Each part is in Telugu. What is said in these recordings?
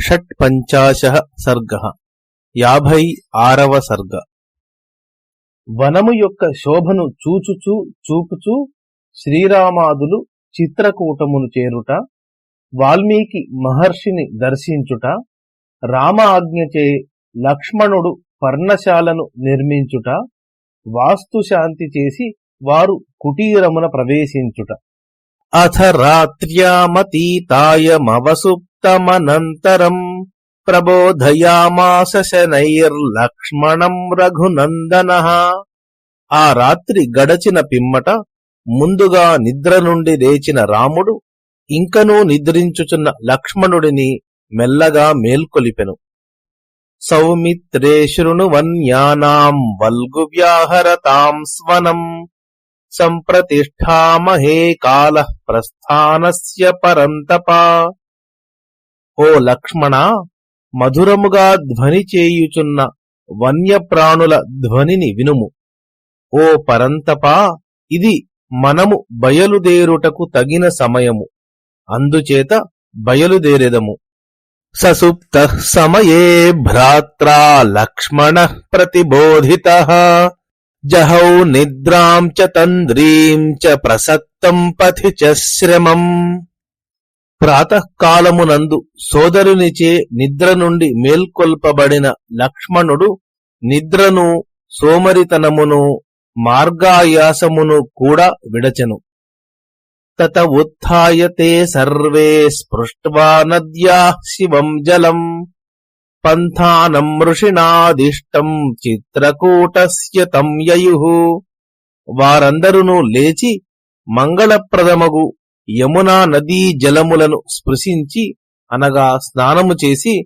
షట్ పంచాశ సర్గ. యాభై ఆరవ సర్గ. వనము యొక్క శోభను చూచుచూ చూపుచూ శ్రీరామాదులు చిత్రకూటమును చేరుట వాల్మీకి మహర్షిని దర్శించుట రామ ఆజ్ఞచే లక్ష్మణుడు పర్ణశాలను నిర్మించుట వాస్తుశాంతి చేసి వారు కుటీరమున ప్రవేశించుట. అథ తమనంతరం ప్రబోధయామాస శనైర్లక్ష్మణం రఘునందన. ఆ రాత్రి గడచిన పిమ్మట ముందుగా నిద్ర నుండి లేచిన రాముడు ఇంకనూ నిద్రించుచున్న లక్ష్మణుడిని మెల్లగా మేల్కొలిపెను. సౌమిత్రే శృణువన్యానాం వల్గు వ్యాహరతాం స్వనం సంప్రతిష్ఠామహే కాల ప్రస్థానస్య పరంతపా. ఓ లక్ష్మణ మధురముగా ధ్వని చేయుచున్న వన్యప్రాణుల ధ్వనిని వినుము. ఓ పరంతప ఇది మనము బయలుదేరుటకు తగిన సమయము. అందుచేత బయలుదేరెదము. ససుప్త సమయే భ్రాత్రా లక్ష్మణ ప్రతిబోధిత. జహౌ నిద్రాం చ తంద్రీం చ ప్రసక్తం పథి చ శ్రమం. ప్రాతకాలమునందు సోదరునిచే నిద్ర నుండి మేల్కొల్పబడిన లక్ష్మణుడు నిద్రను సోమరితనమును మార్గాయాసమును కూడా విడచెను. తత ఉత్థాయతే సర్వే స్పృష్ట్వా నద్యా శివం జలం పంథానం ఋషిణాదిష్టం చిత్రకూటస్య తం యయుః. వారందరును లేచి మంగళప్రదమగు యమునా నదీ జలములను స్పృశించి అనగా స్నానము చేసి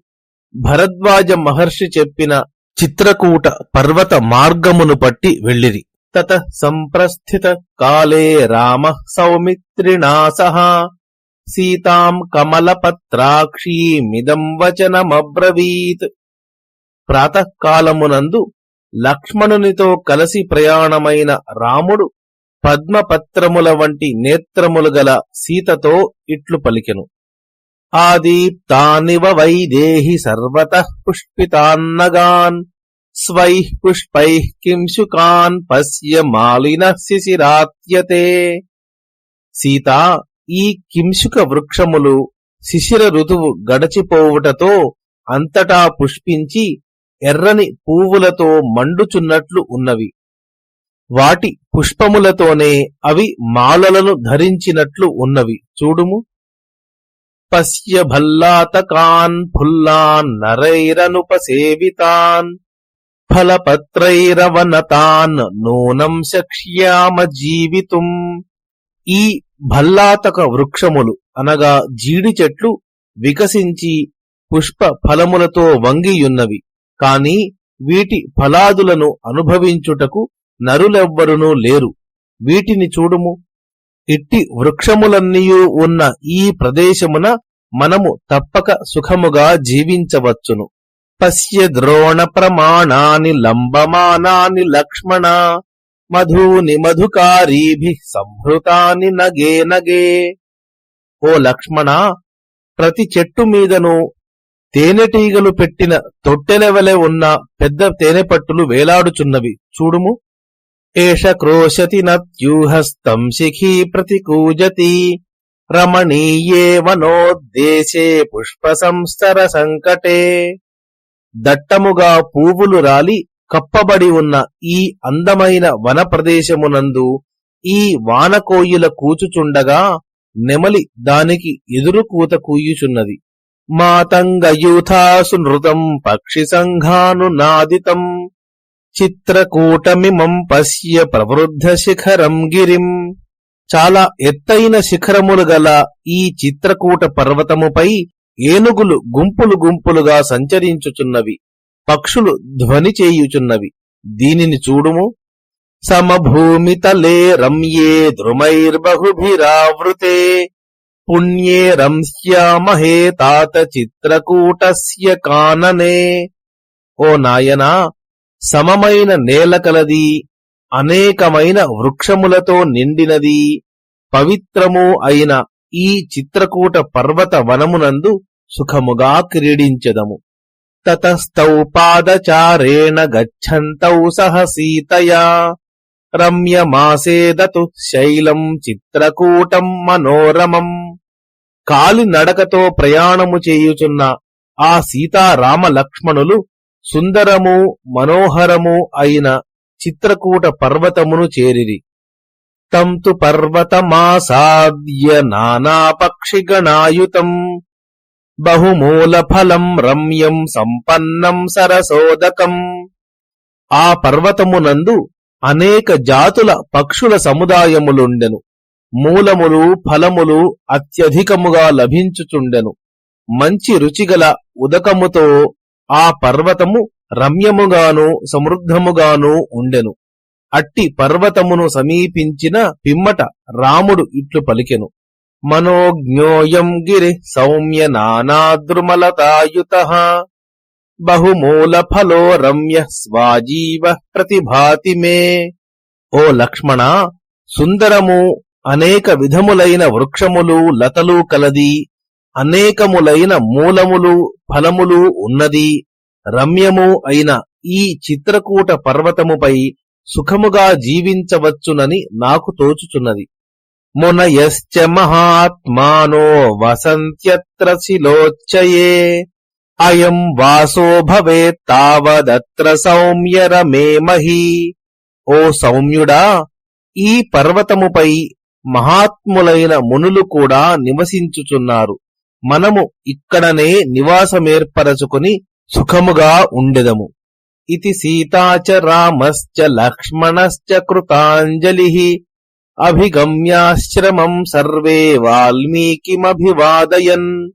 భరద్వాజ మహర్షి చెప్పిన చిత్రకూట పర్వత మార్గమును పట్టి వెళ్ళిరి. తత సంప్రస్థిత కాలే రామ సౌమిత్రిణా సహ సీతాం కమలపత్రాక్షీమిదం వచనమబ్రవీత్. ప్రాతకాలమునందు లక్ష్మణునితో కలసి ప్రయాణమైన రాముడు పద్మపత్రముల వంటి నేత్రములు గల సీతతో ఇట్లు పలికెను. ఆదీప్తానివ వైదేహి సర్వత పుష్పితాన్నగాన్ స్వై పుష్పై కింశుకాన్ పశ్య మాలిన శిశిరాత్యతే. సీత ఈ కింశుక వృక్షములు శిశిర ఋతువు గడచిపోవుటతో అంతటా పుష్పించి ఎర్రని పువ్వులతో మండుచున్నట్లు ఉన్నవి. వాటి పుష్పములతోనే అవి మాలలను ధరించినట్లు ఉన్నవి. చూడుము. పశ్య భల్లాతకాన్ ఫుల్లాన్ నరైరనుపసేవితాన్ ఫలపత్రైరవనతాన్ నూనం శక్ష్యామ జీవితుం. ఈ భల్లాతక వృక్షములు అనగా జీడి చెట్లు వికసించి పుష్ప ఫలములతో వంగియున్నవి. కాని వీటి ఫలాదులను అనుభవించుటకు నరులెవ్వరునూ లేరు. వీటిని చూడుము. ఇట్టి వృక్షములన్నీయూ ఉన్న ఈ ప్రదేశమున మనము తప్పక సుఖముగా జీవించవచ్చును. పశ్య ద్రోణ ప్రమాణాని లంబమానాని లక్ష్మణ మధూని మధుకారీభి సంహృతాని నగే నగే. ఓ లక్ష్మణ ప్రతి చెట్టు మీదను తేనెటీగలు పెట్టిన తొట్టెలెవలే ఉన్న పెద్ద తేనెపట్టులు వేలాడుచున్నవి. చూడుము. ఏష క్రోశతి నత్యూహస్తం శిఖీ ప్రతికూజతి రమణీయే వనోద్దేశే పుష్ప సంస్తర సంకటే దట్టముగా పూవులు రాలి కప్పబడి ఉన్న ఈ అందమైన వన ప్రదేశమునందు ఈ వానకోయిల కూచుచుండగా నెమలి దానికి ఎదురు కూత కూయుచున్నది. మాతంగయూథాసు నృతం పక్షి సంఘాను నాదితం చిత్రకూటమిమం పశ్య ప్రవృద్ధ శిఖరం గిరిం. చాలా ఎత్తైన శిఖరములు గల ఈ చిత్రకూట పర్వతముపై ఏనుగులు గుంపులు గుంపులుగా సంచరించుచున్నవి. పక్షులు ధ్వని చేయుచున్నవి. దీనిని చూడుము. సమభూమితలే రమ్యే ద్రుమైర్బహుభిరావృతే. పుణ్యే రంస్యామహే తాత చిత్రకూటస్య కాననే. ఓ నాయనా సమమైన నేల కలది అనేకమైన వృక్షములతో నిండినది పవిత్రము అయిన ఈ చిత్రకూట పర్వత వనమునందు సుఖముగా క్రీడించెదము. తతస్థౌ పాదచారేణ గచ్చంతౌ సహ సీతయా. రమ్యమాసేదతు శైలం చిత్రకూటం మనోరమం. కాలి నడకతో ప్రయాణము చేయుచున్న ఆ సీతారామ లక్ష్మణులు సుందరము మనోహరము అయిన చిత్రకూట పర్వతమును చేరిరి. తంతు పర్వతమాసాద్య నానాపక్షిగణాయుతం బహుమూలఫలం రమ్యం సంపన్నం సరసోదకం. ఆ పర్వతమునందు అనేక జాతుల పక్షుల సముదాయములుండెను. మూలములు ఫలములు అత్యధికముగా లభించుచుండెను. మంచి రుచిగల ఉదకముతో ఆ పర్వతము రమ్యముగాను సమృద్ధముగాను ఉండెను. అట్టి పర్వతమును సమీపించిన పిమ్మట రాముడు ఇట్లు పలికెను. మనోజ్ఞోయం గిరి సౌమ్య నానాద్రుమలతాయుత బహుమూల ఫలో రమ్య స్వాజీవ ప్రతిభాతి మే. ఓ లక్ష్మణ సుందరము అనేక విధములైన వృక్షములు లతలు కలది. అనేకములైన మూలములు ఫలములు ఉన్నది. రమ్యము అయిన ఈ చిత్రకూట పర్వతముపై సుఖముగా జీవించవచ్చునని నాకు తోచుచున్నది. మునయశ్చ మహాత్మానో వసంత్యత్ర శిలోచ్చయే అయం వాసో భవేత్తావదత్ర సౌమ్యరమేమహి ఓ సౌమ్యుడా ఈ పర్వతముపై మహాత్ములైన మునులు కూడా నివసించుచున్నారు. మనము ఇక్కడనే నివాసమేర్పరచుకుని సుఖముగా ఉండెదము. ఇది సీతాచ రామశ్చ లక్ష్మణశ్చ కృతాంజలి. అభిగమ్యాశ్రమం సర్వే వాల్మీకిమభివాదయన్.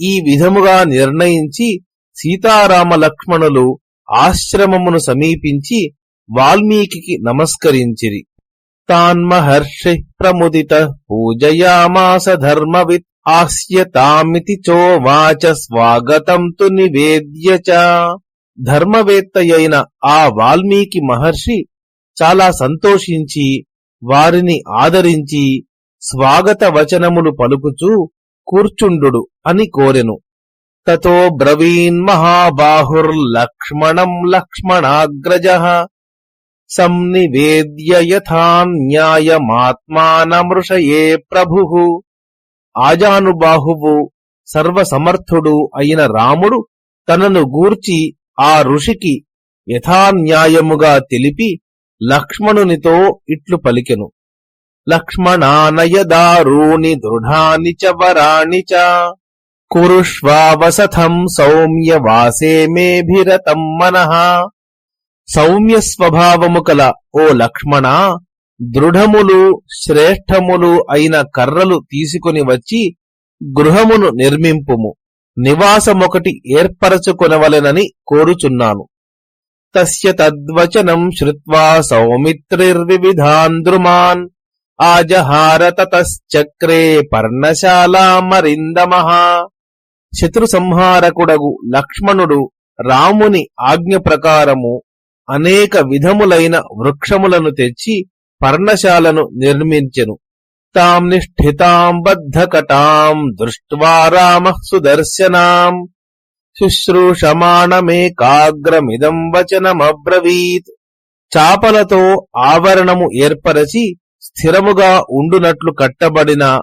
ఈ విధముగా నిర్ణయించి సీతారామ లక్ష్మణులు ఆశ్రమమును సమీపించి వాల్మీకి నమస్కరించిరి. తాన్మహర్షి ప్రముదిత పూజయామాస ధర్మవిత్ ఆస్యతామితి చోవాచ స్వాగతం తు నివేద్య చ. ధర్మవేత్తయైన ఆ వాల్మీకి మహర్షి చాలా సంతోషించి వారిని ఆదరించి స్వాగత వచనములు పలుకుచూ కూర్చుండు అని కోరెను. తతో బ్రవీన్ మహాబాహుర్లక్ష్మణం లక్ష్మణాగ్రజ. సంనివేద్య యథాన్యాయమాత్మానమృషయే ప్రభు. ఆజానుబాహువు సర్వసమర్థుడు అయిన రాముడు తనను గూర్చి ఆ ఋషికి యథాన్యాయముగా తెలిపి లక్ష్మణునితో ఇట్లు పలికెను. లక్ష్మణానయదారూని దృఢాని చ వరాణి చ కురుష్వావసథం సౌమ్య వాసే మేభిరతం మనః. సౌమ్య స్వభావము కల ఓ లక్ష్మణ దృఢములు శ్రేష్టములు అయిన కర్రలు తీసుకుని వచ్చి గృహమును నిర్మింపుము. నివాసమొకటి ఏర్పరచుకొనవలెనని కోరుచున్నాను. తస్య తద్వచనం శ్రుత్వా సౌమిత్రిర్వివిధాన్ ద్రుమాన్ ఆజహార తతశ్చక్రే పర్ణశాలామరిందమః శత్రు సంహారకుడగు లక్ష్మణుడు రాముని ఆజ్ఞ ప్రకారము అనేక విధములైన వృక్షములను తెచ్చి పర్ణశాలను నిర్మించెను. తాం నిష్ఠితాం బద్ధకటాం దృష్ట్వా రామ సుదర్శనాం. శుశ్రూషమాణమేకాగ్రమిదం వచనమబ్రవీత్. చాపలతో ఆవరణము ఏర్పరచి స్థిరముగా ఉండునట్లు కట్టబడిన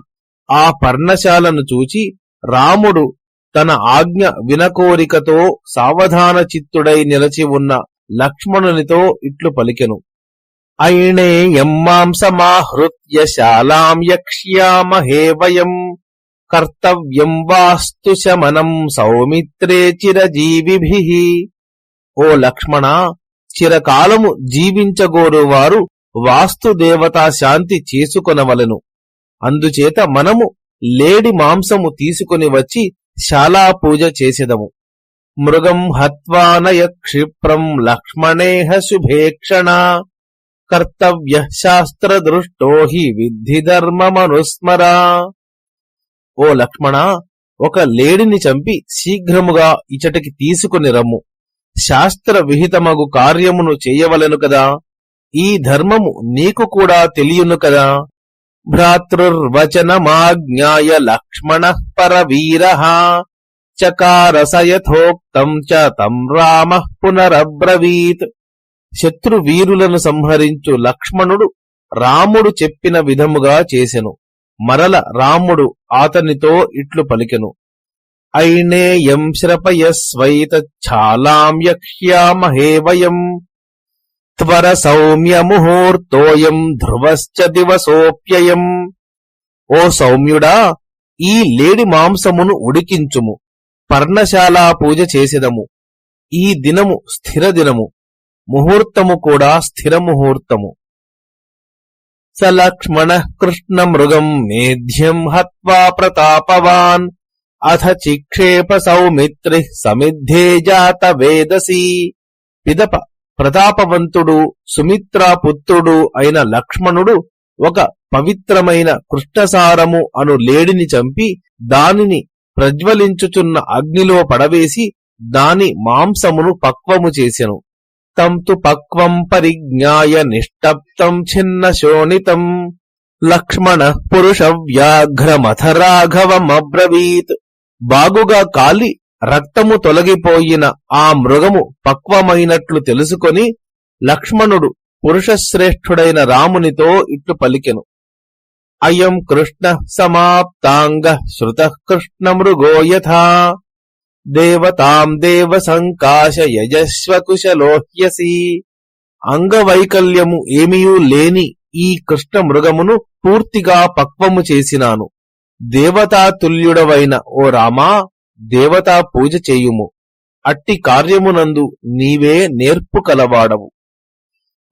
ఆ పర్ణశాలను చూచి రాముడు తన ఆజ్ఞ వినకోరికతో సావధాన చిత్తుడై నిలచి ఉన్న లక్ష్మణునితో ఇట్లు పలికెను. అయిణేయం మాంసమాహృత్య శాలాం యక్ష్యామహే వయం కర్తవ్యం వాస్తు శమనం సౌమిత్రే చిరజీవిభి ఓ లక్ష్మణ చిరకాలము జీవించగోరువారు వాస్తుదేవతా శాంతి చేసుకొనవలెను। అందుచేత మనము లేడి మాంసము తీసుకుని వచ్చి శాలా పూజ చేసెదము। మృగం హత్వానయ క్షిప్రం లక్ష్మణేహ శుభేక్షణ। కర్తవ్య శాస్త్రదృష్టో హి విద్ధి ధర్మమనుస్మరా ఓ లక్ష్మణ ఒక లేడిని చంపి శీఘ్రముగా ఇచటికి తీసుకుని రమ్ము. శాస్త్ర విహితమగు కార్యమును చేయవలెను కదా. ఈ ధర్మము నీకు కూడా తెలియను కదా. భ్రాతృర్వచనమాజ్ఞాయ లక్ష్మణ పరవీర చకారసయథోక్తం చ తం రామ పునరబ్రవీత్। శత్రువీరులను సంహరించు లక్ష్మణుడు రాముడు చెప్పిన విధముగా చేసెను. మరల రాముడు ఆతనితో ఇట్లు పలికెను. ఐనేయం శ్రపయస్వైతఛాలాం యక్ష్యామహే వయం. త్వర సౌమ్య ముహూర్తోయం ధ్రువశ్చ దివసోప్యయం. ఓ సౌమ్యుడా ఈ లేడి మాంసమును ఉడికించుము. పర్ణశాలా పూజ చేసెదము. ఈ దినము స్థిర దినము. ముహూర్తము కూడా స్థిర ముహూర్తము. స లక్ష్మణ కృష్ణ మృగం మేధ్యం హత్వా ప్రతాపవాన్. అథ చిక్షేప సౌమిత్రి సమిద్ధే జాత వేదసి. పిదప ప్రతాపవంతుడు సుమిత్రాపుత్రుడు అయిన లక్ష్మణుడు ఒక పవిత్రమైన కృష్ణసారము అను లేడిని చంపి దానిని ప్రజ్వలించుచున్న అగ్నిలో పడవేసి దాని మాంసమును పక్వము చేసెను. తంతు పక్వం పరిజ్ఞాయ నిష్టప్తం ఛిన్న శోణితం. లక్ష్మణ పురుష వ్యాఘ్రమథ రాఘవమబ్రవీత్ బాగుగా కాలి రక్తము తొలగిపోయిన ఆ మృగము పక్వమైనట్లు తెలుసుకొని లక్ష్మణుడు పురుషశ్రేష్ఠుడైన రామునితో ఇట్లు పలికెను. అయం కృష్ణ సమాప్తాంగ శృత కృష్ణ మృగో యథా. దేవతాం దేవ సంకాశ అంగవైకల్యము ఏమీయూ లేని ఈ కృష్ణ మృగమును పూర్తిగా పక్వము చేసినాను. దేవతాతుల్యుడవైన ఓ రామా దేవతా పూజ చేయుము. అట్టి కార్యమునందు నీవే నేర్పు కలవాడవు.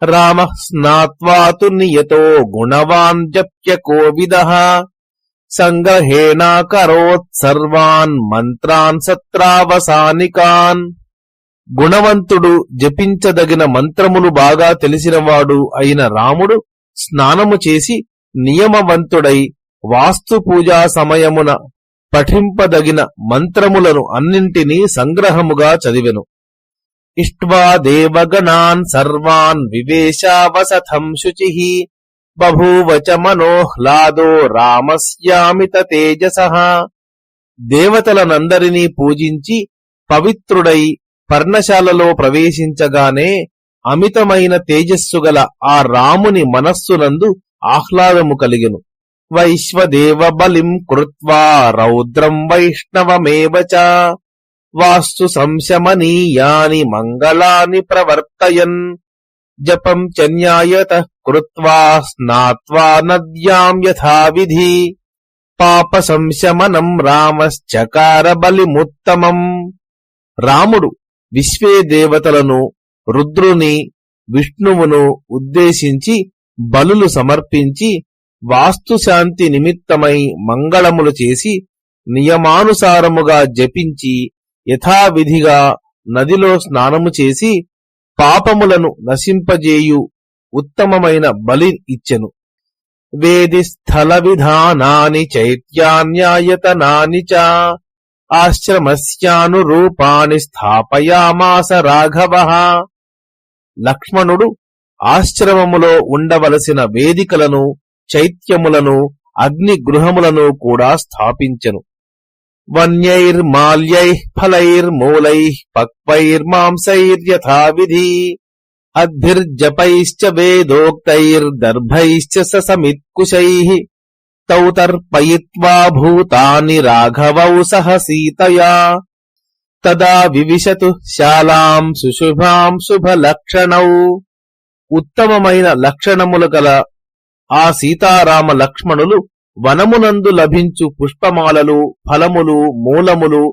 రామ స్నాత్వాతు నియతో గుణవాన్ జప్య కోవిద. సంగ్రహేణాకరోత్ సర్వాన్ మంత్రాన్ సత్రావసానికాన్. గుణవంతుడు జపించదగిన మంత్రములు బాగా తెలిసినవాడు అయిన రాముడు స్నానము చేసి నియమవంతుడై వాస్తు పూజా సమయమున పఠింపదగిన మంత్రములను అన్నింటినీ సంగ్రహముగా చదివెను. ఇష్ట్వా దేవగణాన్ సర్వాన్ వివేశావసథం శుచి. బభూవచ మనోహ్లాదో రామస్యామిత తేజస దేవతలనందరినీ పూజించి పవిత్రుడై పర్ణశాలలో ప్రవేశించగానే అమితమైన తేజస్సు గల ఆ రాముని మనస్సునందు ఆహ్లాదము కలిగెను. వైశ్వదేవ బలిం కృత్వా రౌద్రం వైష్ణవమేవ వాస్తు సంశమనీయాని మంగళాని ప్రవర్తయన్. జపం చ న్యాయత కృత్వా స్నాత్వా నద్యాం యథావిధి పాప సంశమనం రామశ్చకార బలిముత్తమం రాముడు విశ్వే దేవతలను రుద్రుని విష్ణువును ఉద్దేశించి బలులు సమర్పించి వాస్తుశాంతి నిమిత్తమై మంగళములు చేసి నియమానుసారముగా జపించి యథావిధిగా నదిలో స్నానము చేసి పాపములను నశింపజేయు ఉత్తమమైన బలి ఇచ్చెను. వేది స్థల విధానాని చైత్యాన్యాయతనాని చ. ఆశ్రమస్యానురూపాన్ని స్థాపయామాస రాఘవ. లక్ష్మణుడు ఆశ్రమములో ఉండవలసిన వేదికలను చైత్యములను అగ్ని గృహములను కూడా స్థాపించెను. వన్యైర్మాల్యై ఫలైర్మూలై పక్వైర్మాంసైర్యథావిధి. అద్భిర్జపైశ్చ వేదోక్తైర్దర్భైశ్చ సమిత్కుశై తౌ తర్పయిత్వా భూతాని రాఘవౌ సహ సీతయా తదా వివిశతు శాలాం సుశుభాం శుభలక్షణౌ. ఉత్తమమైన లక్షణములు గల ఆ సీతారామ లక్ష్మణులు వనమునందు లభించు పుష్పమాలలు ఫలములు మూలములు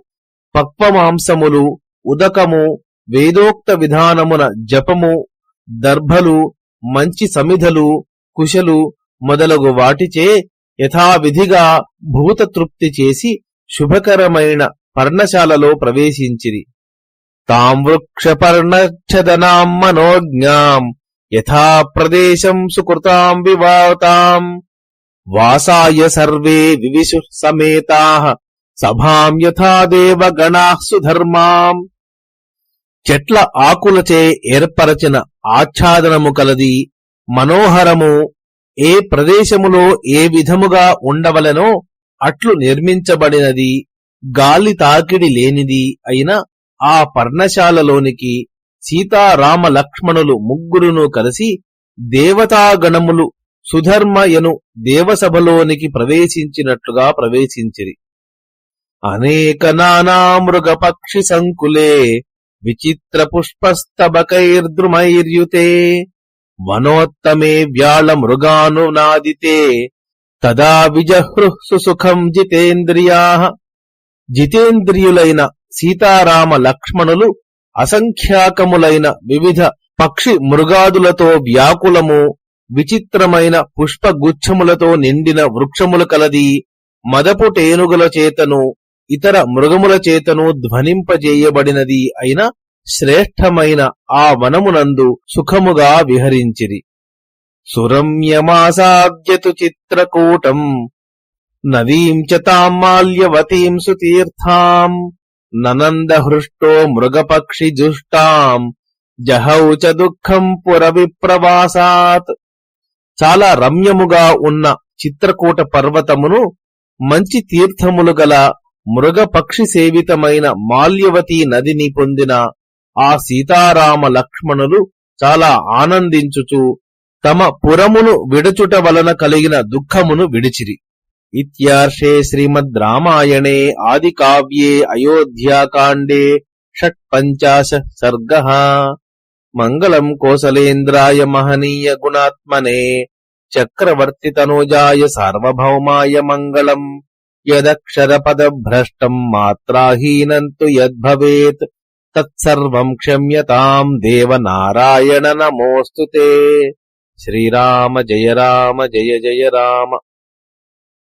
పక్వమాంసములు ఉదకము వేదోక్త విధానమున జపము దర్భలు మంచి సమిధలు కుశలు మొదలగు వాటిచే యథావిధిగా భూతతృప్తి చేసి శుభకరమైన పర్ణశాలలో ప్రవేశించిరి. తాం వృక్షపర్ణఛదనాం మనోజ్ఞాం యథా ప్రదేశం సుకృతాం వివాతాం వాసాయ సర్వే వివిశు సమేతా సభాం యథా దేవగణాః సుధర్మాం. చెట్ల ఆకులచే ఏర్పరచిన ఆచ్ఛాదనము కలది మనోహరము ఏ ప్రదేశములో ఏ విధముగా ఉండవలెనో అట్లు నిర్మించబడినది గాలి తాకిడి లేనిది అయిన ఆ పర్ణశాలలోనికి సీతారామ లక్ష్మణులు ముగ్గురును కలిసి దేవతాగణములు సుధర్మయను దేవసభలోనికి ప్రవేశించినట్లుగా ప్రవేశించిరి. అనేక నానా మృగపక్షి సంకులే విచిత్ర పుష్పస్తబకైర్ద్రుమైర్యుతే వనోత్తమే వ్యాళ మృగానునాదితే తదా విజహృః సుసుఖం జితేంద్రియా. జితేంద్రియులైన సీతారామ లక్ష్మణులు అసంఖ్యాకములైన వివిధ పక్షి మృగాదులతో వ్యాకులము విచిత్రమైన పుష్పగుచ్ఛములతో నిండిన వృక్షములు కలది మదపుటేనుగుల చేతను ఇతర మృగముల చేతను ధ్వనింపజేయబడినది అయిన శ్రేష్టమైన ఆ వనమునందు సుఖముగా విహరించిరి. సురమ్యమాసాద్యతు చిత్రకూటం నదీం చ తాం సుతీర్థాం ననందహృష్టో మృగపక్షి జుష్టాం జహౌ చ దుఃఖం పురవిప్రవాసాత్. చాలా రమ్యముగా ఉన్న చిత్రకూట పర్వతమును మంచి తీర్థములు గల మృగపక్షి సేవితమైన మాల్యవతి నదిని పొందిన ఆ సీతారామ లక్ష్మణులు చాలా ఆనందించుచు తమ పురమును విడుచుట వలన కలిగిన దుఃఖమును విడిచిరి. ఇత్యార్షే శ్రీమద్ రామాయణే ఆది కావ్యే అయోధ్యాకాండే షట్పంచాశ సర్గ. మంగళం కోసలేంద్రాయ మహనీయ గుణాత్మనే. చక్రవర్తి తనూజాయ సార్వభౌమాయ మంగళం. यदक्षरपदभ्रष्टम् मात्राहीनम् तु यद्भवेत् तत्सर्वम् क्षम्यताम् देवनारायण नमोऽस्तु ते। श्रीराम जय राम, जय जय राम।